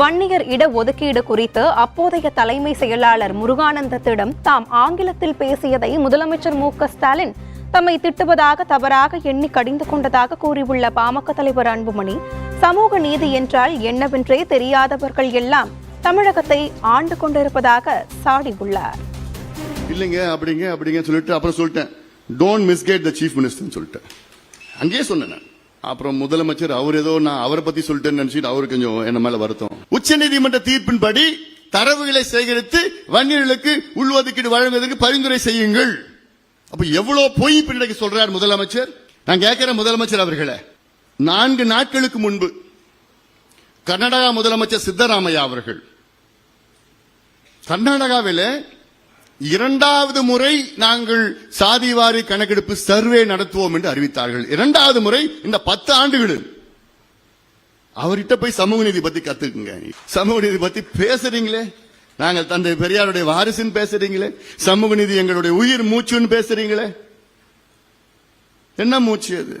வன்னியர் இட ஒதுக்கீடு குறித்து அப்போதைய தலைமை செயலாளர் முருகானந்தத்திடம் தாம் ஆங்கிலத்தில் பேசியதை முதலமைச்சர் மு ஸ்டாலின் தம்மை திட்டுவதாக தவறாக எண்ணி கடிந்து கொண்டதாக கூறியுள்ள பாமக தலைவர் அன்புமணி சமூக நீதி என்றால் என்னவென்றே தெரியாதவர்கள் எல்லாம் தமிழகத்தை ஆண்டு கொண்டிருப்பதாக சாடியுள்ளார். இல்லைங்க அப்படிங்க அப்படிங்க சொல்லிட்டு அப்புறம் சொல்லிட்டேன். Don't misquote the chief minister சொல்லிட்டேன். அங்கேயே சொன்னேன் அப்புறம் முதலமைச்சர் அவர் ஏதோ நான் அவரை பத்தி சொல்லிட்டேன்னு நினைச்சிட்டு அவர் கொஞ்சம் என்ன மேல வருத்தம். உச்சநீதிமன்ற தீர்ப்பின்படி தரவுகளை சேகரித்து வன்னியர்களுக்கு உள்ஒதுக்கீடு வழங்குவதற்கு பரிந்துரை செய்யுங்கள். அப்ப எவ்வளவு பொய் பின்னடைக்கு சொல்றார் முதலமைச்சர்? நான் கேட்கிறேன் முதலமைச்சர் அவர்களே. நான்கு நாட்களுக்கு முன்பு கர்நாடகா முதலமைச்சர் சித்தராமையா அவர்கள். கர்நாடகாவில் இரண்டாவது முறை நாங்கள் சாதிவாரி கணக்கெடுப்பு சர்வே நடத்துவோம் என்று அறிவித்தார்கள். இரண்டாவது முறை இந்த பத்து ஆண்டுகளில். அவர்கிட்ட போய் சமூக நீதி பத்தி கத்துக்குங்க. சமூக நீதி பத்தி பேசுறீங்களே? நாங்கள் தந்தை பெரியாருடைய வாரிசுன்னு பேசுறீங்களே? சமூக நீதி எங்களுடைய உயிர் மூச்சுன்னு பேசுறீங்களே? என்ன மூச்சு அது?